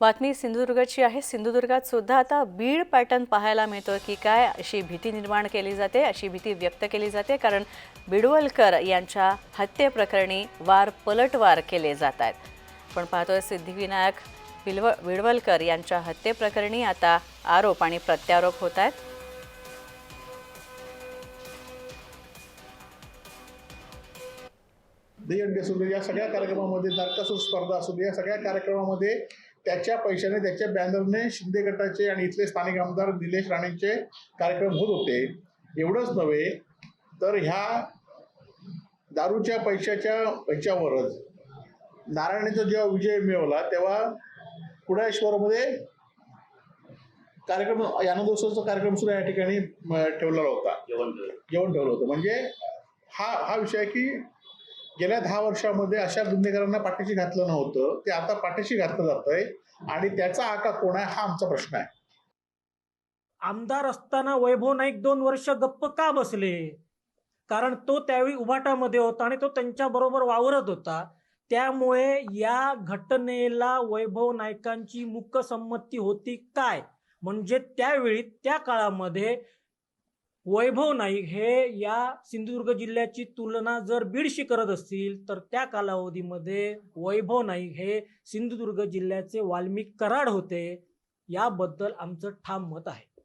बातमी सिंधुदुर्गची आहे. सिंधुदुर्गात सुद्धा आता बीड पॅटर्न पाहायला मिळतो की काय अशी भीती निर्माण केली जाते अशी भीती व्यक्त केली जाते. कारण बिडवलकर यांच्या हत्येप्रकरणी वार पलटवार केले जात आहेत. पण पाहतोय सिद्धिविनायक बिलव बिडवलकर यांच्या हत्येप्रकरणी आता आरोप आणि प्रत्यारोप होत आहेत. दहीहंडी असू दे या सगळ्या कार्यक्रमामध्ये नरकासूर स्पर्धा असू दे या सगळ्या कार्यक्रमामध्ये त्याच्या पैशाने त्याच्या बॅनरने शिंदे गटाचे आणि इथले स्थानिक आमदार निलेश राणेंचे कार्यक्रम होत होते. एवढंच नव्हे तर ह्या दारूच्या पैशाच्या ह्याच्यावरच नारायणीचा जेव्हा विजय मिळवला तेव्हा कुडाळेश्वरमध्ये कार्यक्रम यानदोत्सवाचा कार्यक्रम सुद्धा या ठिकाणी ठेवलेला होता. जेवण ठेवलं. होतं. म्हणजे हा हा विषय की गेल्या दहा वर्षामध्ये अशा गुन्हेगारांना पाठीशी घातलं नव्हतं. ते आता पाठीशी घातलं जातंय. आणि त्याचा आका कोण आहे हा आमचा प्रश्न आहे. आमदार असताना वैभव नाईक दोन वर्ष गप्प का बसले? कारण तो त्यावेळी उभाटामध्ये होता आणि तो त्यांच्या बरोबर वावरत होता. त्यामुळे या घटनेला वैभव नाईकांची मुकसंमती होती काय? म्हणजे त्यावेळी त्या काळामध्ये वैभव नाईक हे या सिंधुदुर्ग जिल्ह्याची तुलना जर बीडशी करत असतील तर त्या कालावधीमध्ये वैभव नाईक हे सिंधुदुर्ग जिल्ह्याचे वाल्मिक कराड होते. याबद्दल आमचं ठाम मत आहे.